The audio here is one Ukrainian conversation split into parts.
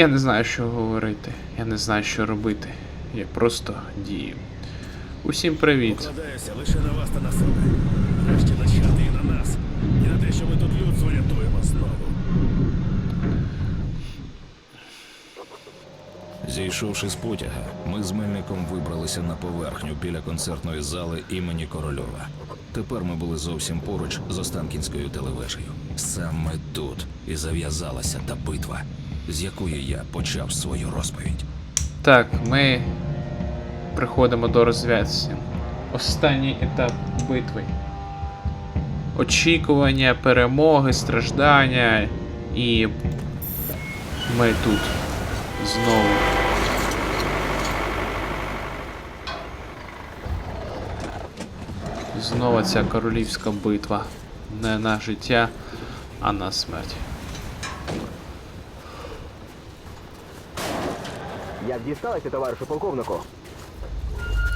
Я не знаю, що говорити. Я не знаю, що робити. Я просто дію. Усім привіт. Покладаюся лише на вас та на себе. Краще начати і на нас, і на те, що ми тут людство рятуємо знову. Зійшовши з потяга, ми з Мельником вибралися на поверхню біля концертної зали імені Корольова. Тепер ми були зовсім поруч з Останкінською телевежею. Саме тут і зав'язалася та битва, з якої я почав свою розповідь. Так, ми приходимо до розв'язки. Останній етап битви. Очікування, перемоги, страждання. І ми тут знову. Знову ця королівська битва. Не на життя, а на смерть. Як дісталося, товаришу полковнику?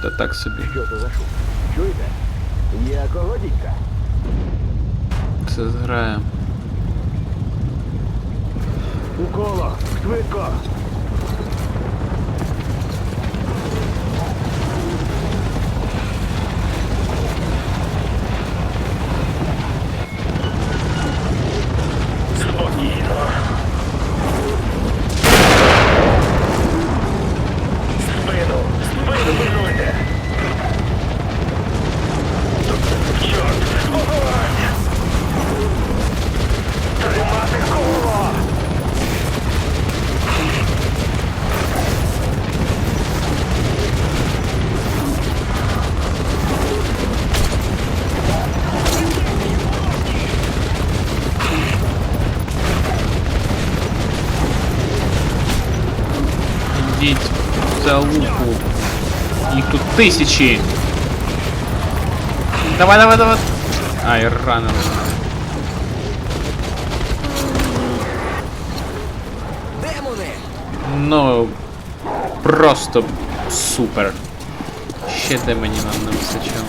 Та так собі. Що це за шум? Чуєте? Якого дідька? Це зграє. Укола! Швидко! Тисячі. Давай, давай, давай. Ай. Демони! Ну, просто супер. Ще де мені нам не вистачало.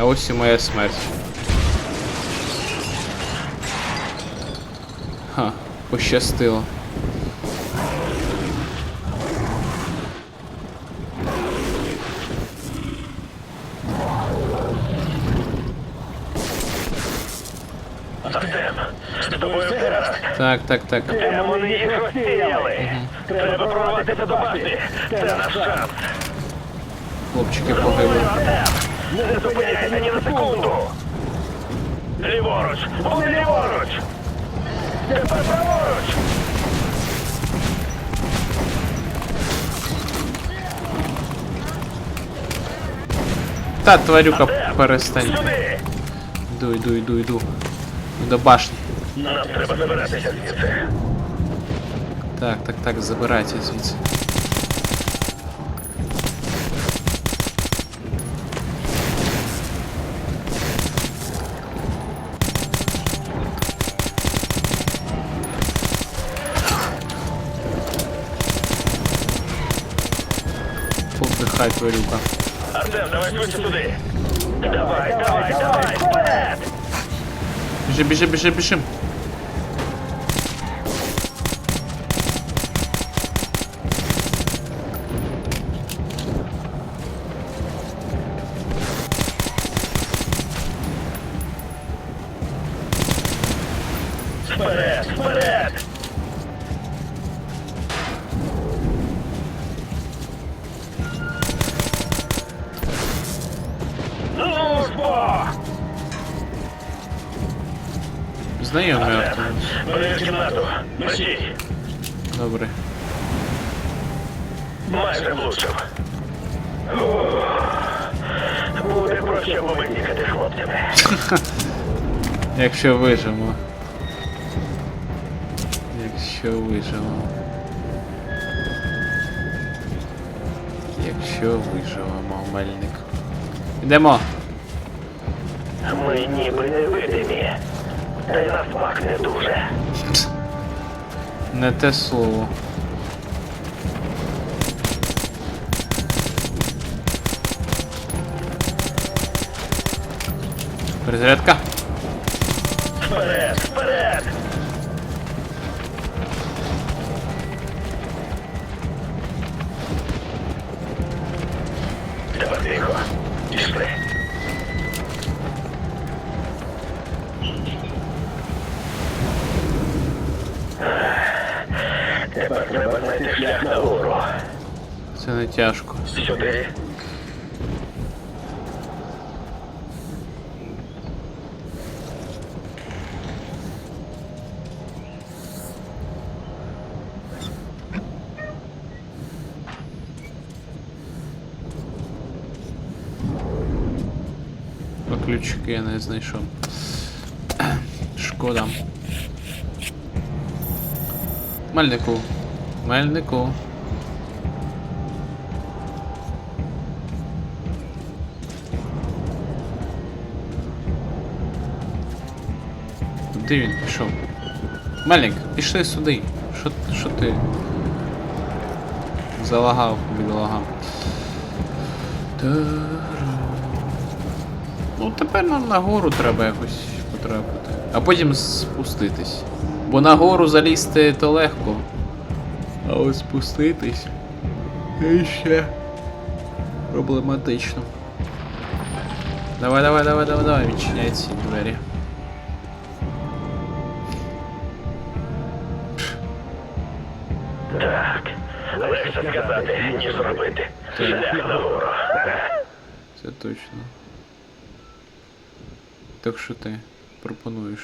А ось і моя смерть. Ха, пощастило. Так, так, так. Їх розсіяли. Треба прорватися до башти. Це наш шанс. Хлопчики погибли. Не зупиняйся ні на секунду. Ліворуч, вони ліворуч. Тепер праворуч. Та тварюка перестань. Сюди. Йду, йду, йду, йду. До башні. Нам треба забиратися звідси. Так, так, так, забирайте звідси. Повдихай, тварюка. Артем, давай швидше сюди. Давай, давай, давай, вперед! Біжи, біжи, біжи, біжи. Знайомий авто. В кімнату. Мерщій. Добре. Майже влучив. Буде про що побитікати хлопцями. Якщо вижимо. Якщо вижимо. Якщо виживемо, мельник. Йдемо. Ми ніби невидимі. Та й на смак не дуже. Не те слово. Перезарядка. Вперед! Вперед! Шлях нагору. Це не тяжко. Сюди. Ключики я не знайшов. Шкода. Мельнику. Мельнику. Куди він пішов? Мельник, пішли сюди. Що, ти? Залагав, бідолага. Та-ра. Ну, тепер нам нагору треба якось потрапити. А потім спуститись. Бо нагору залізти то легко. А ось спуститись. І ще проблематично. Давай, давай, давай, давай, давай, відчиняй ці двері. Так. Легше сказати, ніж зробити. Шлях нагору. Це точно. Так що ти пропонуєш?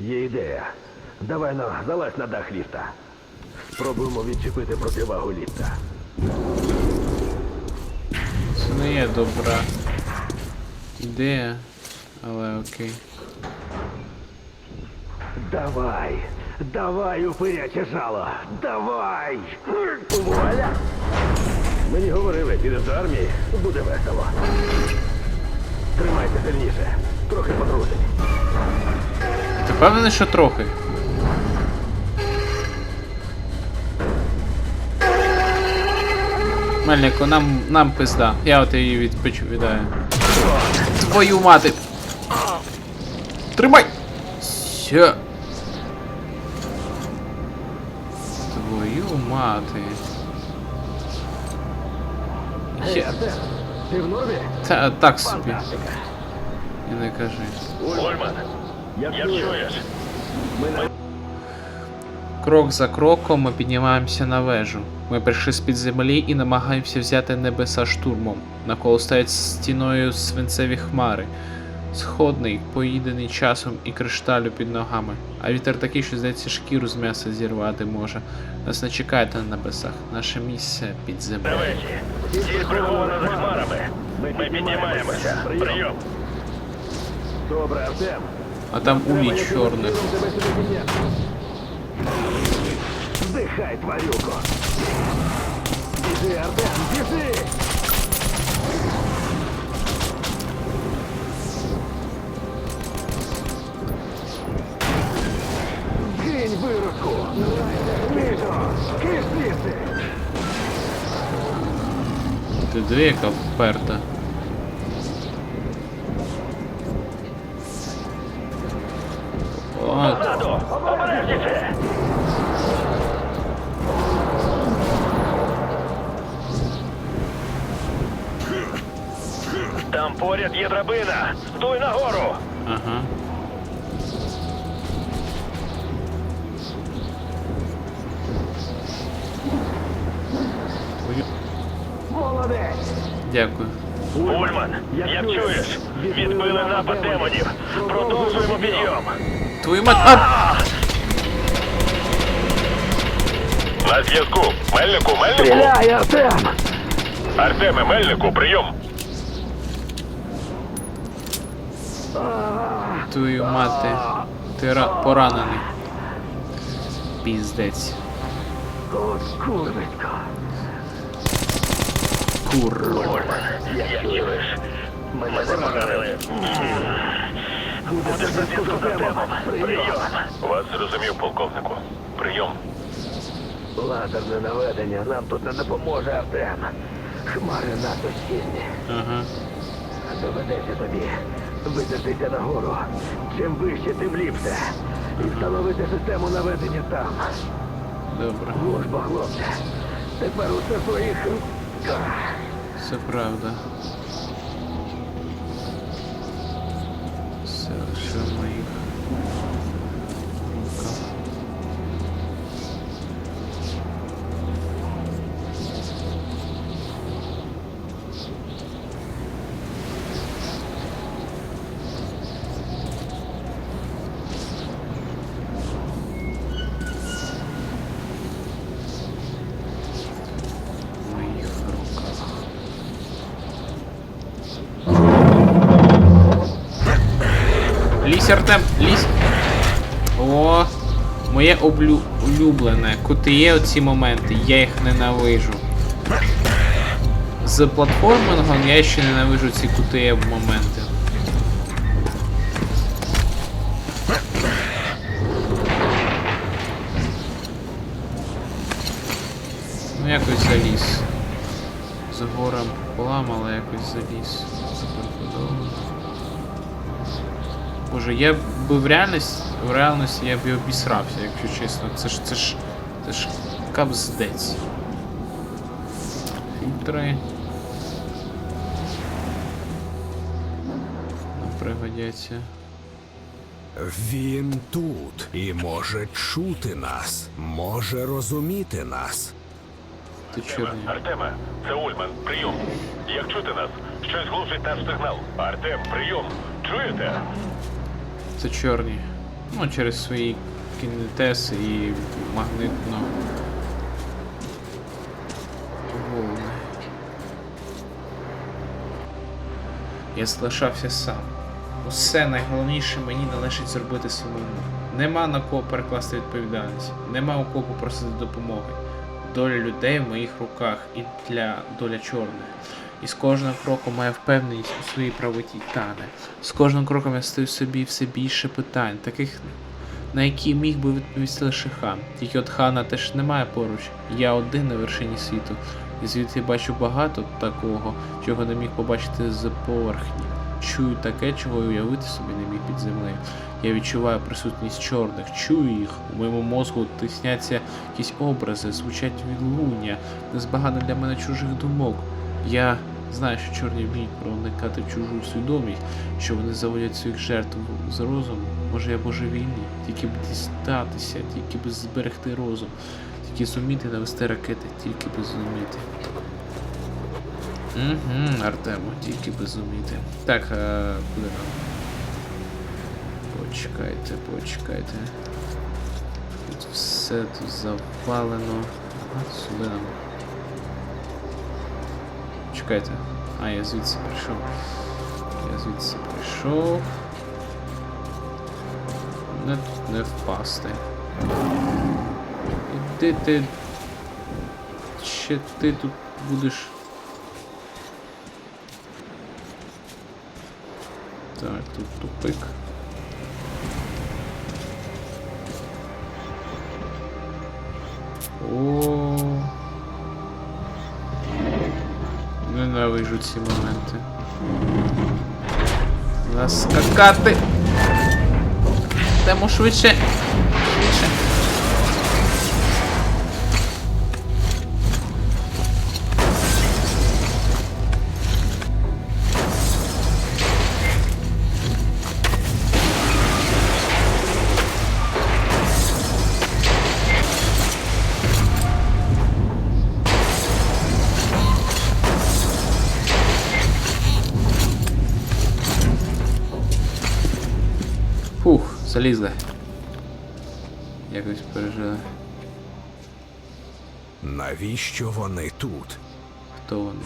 Є ідея. Давай ну, залазь на дах ліфта. Спробуємо відчепити противагу ліфта. Це не є добра ідея, але окей. Давай! Давай, упиряче жало! Давай! Вуаля! Мені говорили, підеш до армії, буде весело. Тримайся сильніше. Трохи потрусить. Ти впевнений, що трохи? Мельнику, нам, нам пизда. Я от її відповідаю. Твою мати! Тримай! Все. Твою мати. Я... Ти в нормі? Та так собі. І не кажи. Ульман, Як як чуєш? Крок за кроком ми піднімаємося на вежу. Ми прийшли з-під землі і намагаємося взяти небеса штурмом. Навколо стоять стіною свинцеві хмари. Сходний, поїдений часом і кришталю під ногами. А вітер такий, що здається, шкіру з м'яса зірвати може. Нас не чекайте на небесах. Наше місце під землею. Давайте. Ціль прихована за хмарами. Ми піднімаємося. Прийом. Добре, Артем. А там улій Треба якимось чорний. чином тебе сюди підняти. Здихай, тварюко! Біжи, Артем, біжи! Гинь виродку! Мішо, киш звідси! Ти дві поряд є драбина. Дуй нагору! Ага. Молодець! Дякую. Ульман, як чуєш? Відбили напад демонів. Продовжуємо підйом. Твою мать. А! На зв'язку. Мельнику, Мельнику. Стріляй, Артем! Артеме, Мельнику, прийом. Твою мати. Ти ра- поранений. Піздець. От курвисько! Кур. Як чуєш? Мене поранили. Прийом. Вас зрозумів, полковнику. Прийом. Лазерне наведення нам тут не допоможе, Артем. Хмари надто сильні. Ага. Доведеться тобі видертися нагору. Чим вище, тим ліпше. І встановити систему наведення там. Добре, Служба, бо, хлопче. Тепер усе своїх. це правда. Все що в Лізь, Артем, лізь. О, моє улюблене. Коти є оці моменти, я їх ненавижу. З платформингом я ще ненавижу ці кути моменти. Ну якось заліз. З горем пополам, але якось заліз. Суперподобно. Боже, я би в реальності, в реальності я б і обісрався, якщо чесно. Це ж це ж. Це ж капздець. Фільтри. Пригодяться. Він тут і може чути нас, може розуміти нас. Ти чорний. Артеме, це Ульман. Прийом. Як чути нас? Щось глушить наш сигнал. Артем, прийом. Чуєте? Це чорні. Ну, через свої кінетеси і магнитно. Волни. Я залишався сам. Усе найголовніше мені належить зробити самому. Нема на кого перекласти відповідальність, нема у кого попросити допомоги. Доля людей в моїх руках і для доля чорних. І з кожним кроком моя впевненість у своїй правоті тане. З кожним кроком я стаю собі все більше питань, таких, на які міг би відповісти лише хан. Тільки от хана теж немає поруч. Я один на вершині світу. І звідти бачу багато такого, чого не міг побачити з поверхні. Чую таке, чого й уявити собі не міг під землею. Я відчуваю присутність чорних, чую їх. У моєму мозку тисняться якісь образи, звучать відлуння, незбагано для мене чужих думок. Я знаю, що чорні вміють проникати в чужу свідомість, що вони заводять своїх жертв з розуму. Може я божевільний, тільки б дістатися, тільки б зберегти розум, тільки зуміти навести ракети, тільки б зуміти. Угу, Артему, тільки би зуміти. Так, а, куди нам? Почекайте, почекайте. Тут все тут завалено. Ага, сюди нам. Чекайте. А, я звідси прийшов. Я звідси прийшов. Не, не впасти. Іди ти. Ще ти тут будеш. Так, тут тупик. Ці моменти. Заскакати! Тему швидше. Швидше. Залізли. Якось пережили. Навіщо вони тут? Хто вони?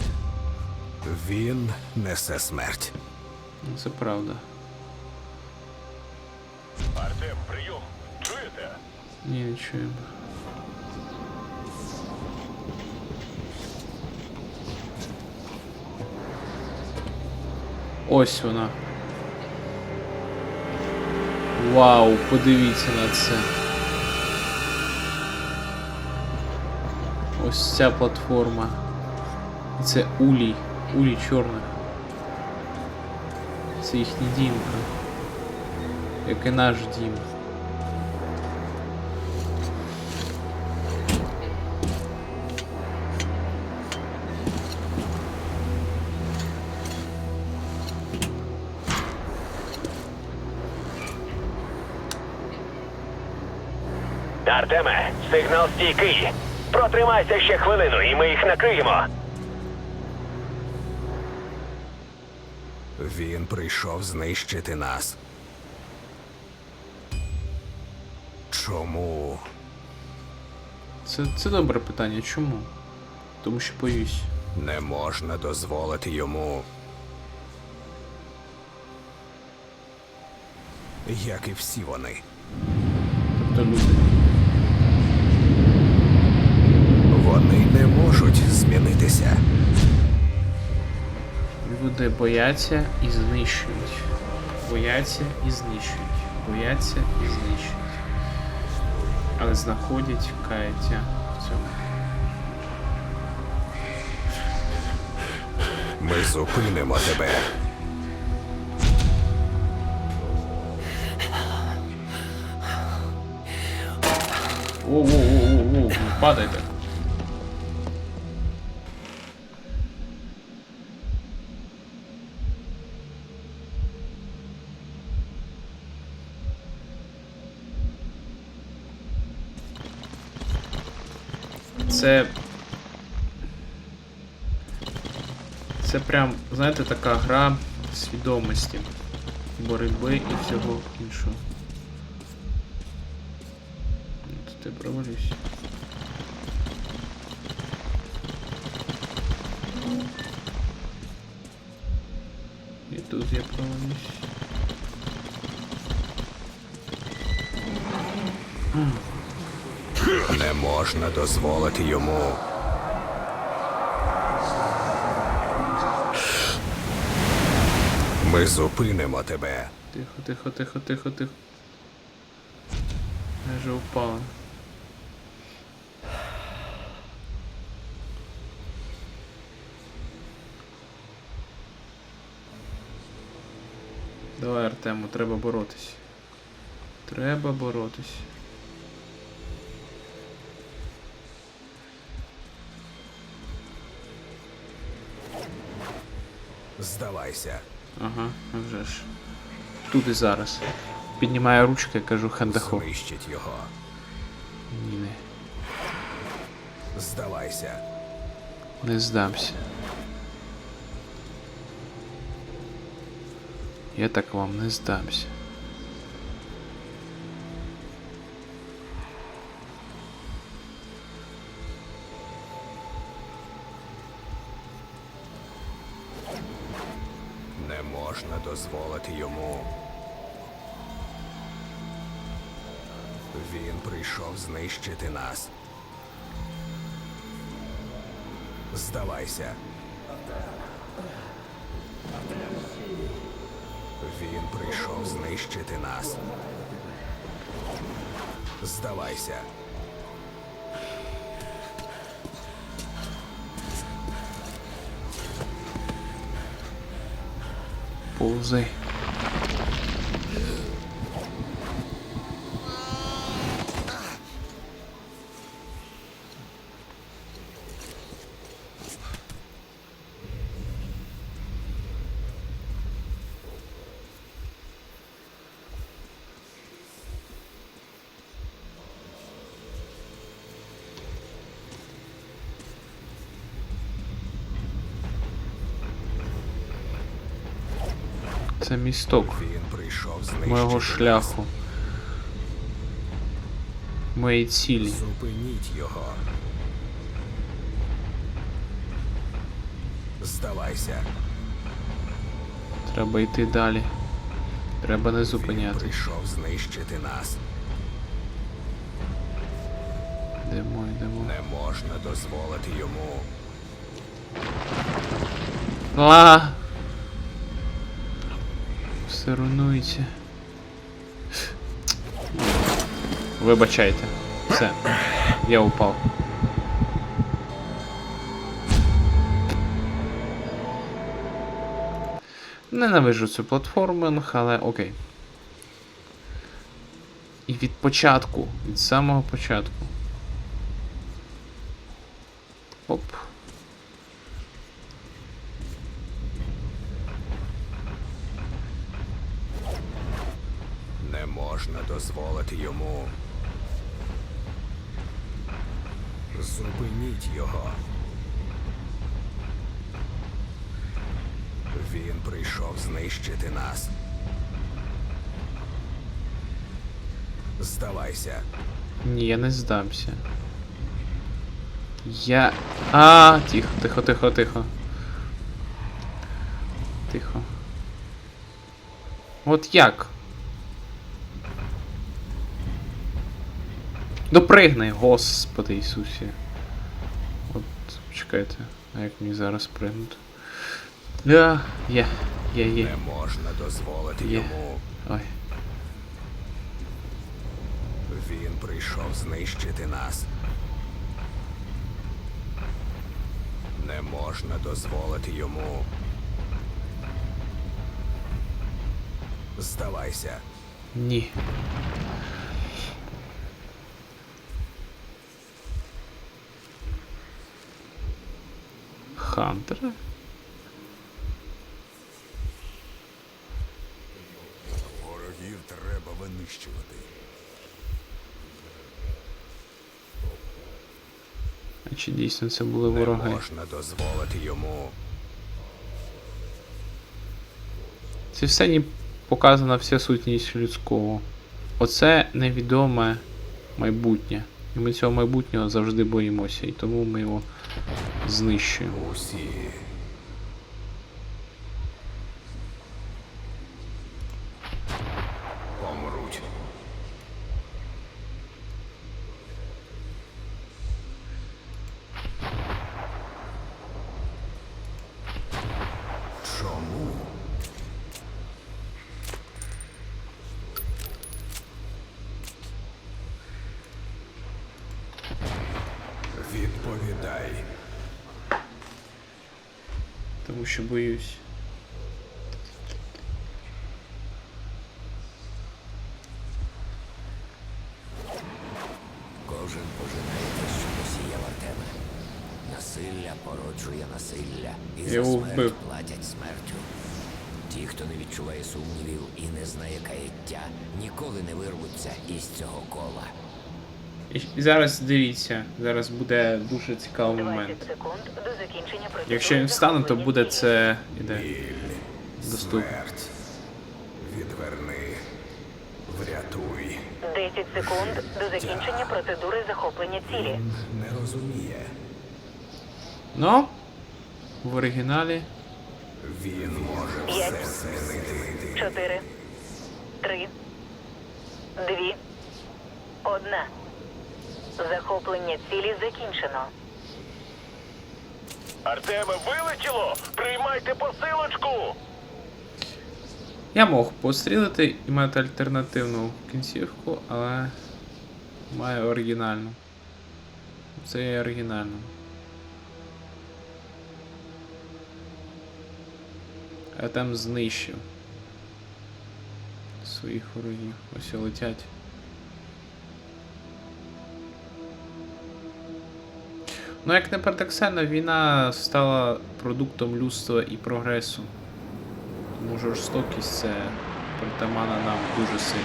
Він несе смерть. Ну, Це правда. Артем, прийом. Чуєте? Ні, не чуємо. Ось вона. Вау, подивіться на це. Ось ця платформа. Це улій. Улій чорних. Це їхній дім. Як і наш дім. Сигнал стійкий. Протримайся ще хвилину, і ми їх накриємо. Він прийшов знищити нас. Чому? Це, це добре питання. Чому? Тому що боюсь. Не можна дозволити йому. Як і всі вони. Тобто люди. Люди бояться і знищують. Бояться і знищують. Бояться і знищують. Але знаходять каяття в цьому. Ми зупинимо тебе. Воу-воу-воу-воу, не падайте. Це. Це прям, знаєте, така гра свідомості, боротьби і всього іншого. Тут я провалюсь. І тут я провалюсь. Можна дозволити йому. Ми зупинимо тебе. Тихо, тихо, тихо, тихо, тихо. Я же упала. Давай, Артему, треба боротись. Треба боротись. Здавайся. Ага, а вже ж. Тут і зараз. Піднімаю ручки, кажу хендахо. Знищить його. Ні, не. Здавайся. Не здамся. Я так вам не здамся. Не можна дозволити йому. Він прийшов знищити нас. Здавайся. Він прийшов знищити нас. Здавайся. pouso aí. Це місток моєго шляху. Моєї цілі. Зупиніть його. Здавайся. Треба йти далі. Треба не Він прийшов знищити нас. Йдемо, йдемо. Не можна дозволити йому. Ла! Все руйнується. Вибачайте. Все. Я упав. Ненавижу цю платформинг, але окей. І від початку, від самого початку. Оп. Можна дозволити йому. Зупиніть його. Він прийшов знищити нас. Здавайся. Ні, я не здамся. Я. А, тихо, тихо, тихо, тихо. Тихо. От як? Допригни, господи Ісусі. От, чекайте, а як мені зараз пригнути? Я, є, є, є. Не можна дозволити Є. йому. Ой. Він прийшов знищити нас. Не можна дозволити йому. Здавайся. Ні. Хантера? Ворогів треба винищувати. А чи дійсно це були Не вороги? можна дозволити йому. Це все не показана вся сутність людського. Оце невідоме майбутнє. І ми цього майбутнього завжди боїмося, і тому ми його знищуємо. Усі. Кожен пожинає те, що посіяв Артема. Насилля породжує насилля, і Я за смерть вбив. платять смертю. Ті, хто не відчуває сумнівів і не знає каяття, ніколи не вирвуться із цього кола. І зараз дивіться, зараз буде дуже цікавий 20 момент. Якщо він встане, то буде це іде. Доступно. 10 секунд до закінчення процедури захоплення цілі. Не розуміє. Ну, в оригіналі. Він може П'ять. все змінити. 4, 3, 2, 1. Захоплення цілі закінчено. Артеме, вилетіло! Приймайте посилочку! Я мог пострілити і мати альтернативну кінцівку, але маю оригінальну. Це є оригінально. Я там знищив своїх ворогів. Ось летять. Ну, як не парадоксально, війна стала продуктом людства і прогресу. Тому жорстокість це притаманна нам дуже сильно.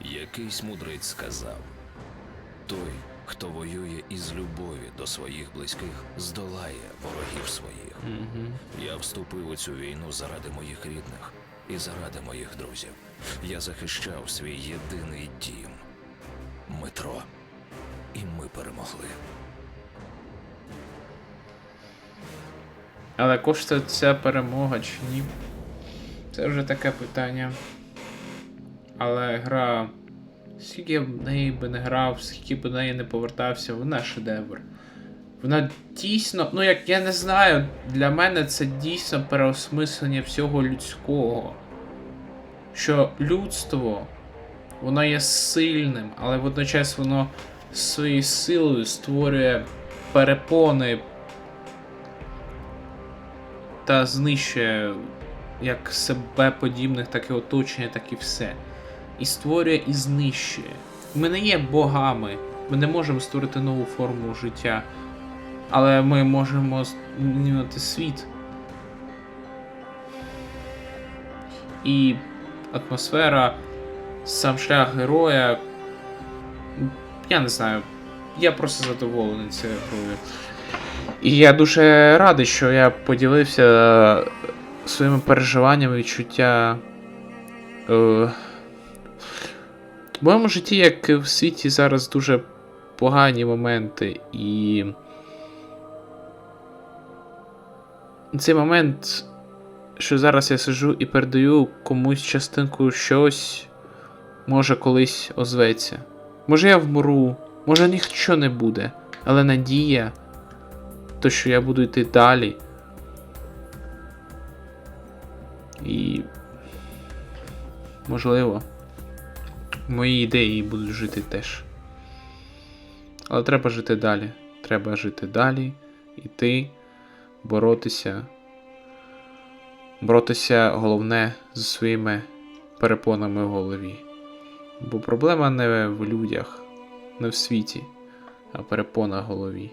Якийсь мудрець сказав: той, хто воює із любові до своїх близьких, здолає ворогів своїх. Я вступив у цю війну заради моїх рідних і заради моїх друзів. Я захищав свій єдиний дім метро. І ми перемогли. Але коштує ця перемога чи ні? Це вже таке питання. Але гра. Скільки я в неї би не грав, скільки б в неї не повертався, вона шедевр. Вона дійсно, ну як я не знаю, для мене це дійсно переосмислення всього людського. Що людство, воно є сильним, але водночас воно своєю силою створює перепони та знищує як себе подібних, так і оточення, так і все. І створює і знищує. Ми не є богами, ми не можемо створити нову форму життя, але ми можемо змінювати світ. І атмосфера, сам шлях героя. Я не знаю. Я просто задоволений цією грою. І я дуже радий, що я поділився своїми переживаннями, відчуття. Е, в моєму житті, як в світі, зараз дуже погані моменти, і. Цей момент, що зараз я сиджу і передаю комусь частинку щось, може колись озветься. Може я вмру, може нічого не буде, але надія, то що я буду йти далі. І. Можливо, мої ідеї будуть жити теж. Але треба жити далі. Треба жити далі, іти, боротися. Боротися головне зі своїми перепонами в голові. Бо проблема не в людях, не в світі, а перепона в голові.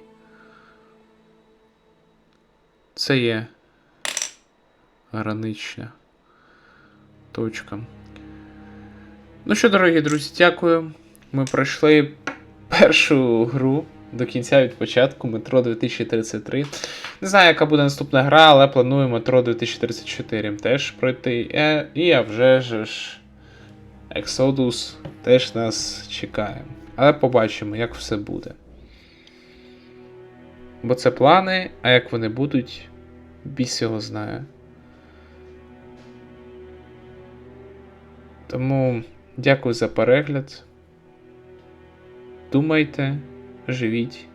Це є гранична точка. Ну що, дорогі друзі, дякую. Ми пройшли першу гру до кінця від початку метро 2033. Не знаю, яка буде наступна гра, але планую метро 2034 теж пройти. Е, І а вже ж Exodus теж нас чекає. Але побачимо, як все буде. Бо це плани, а як вони будуть, біс його знає. Тому дякую за перегляд. Думайте, живіть.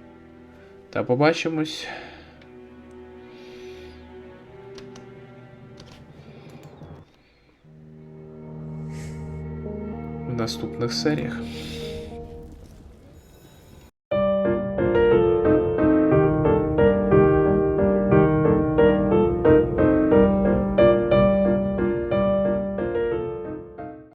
Та побачимось. В наступних серіях.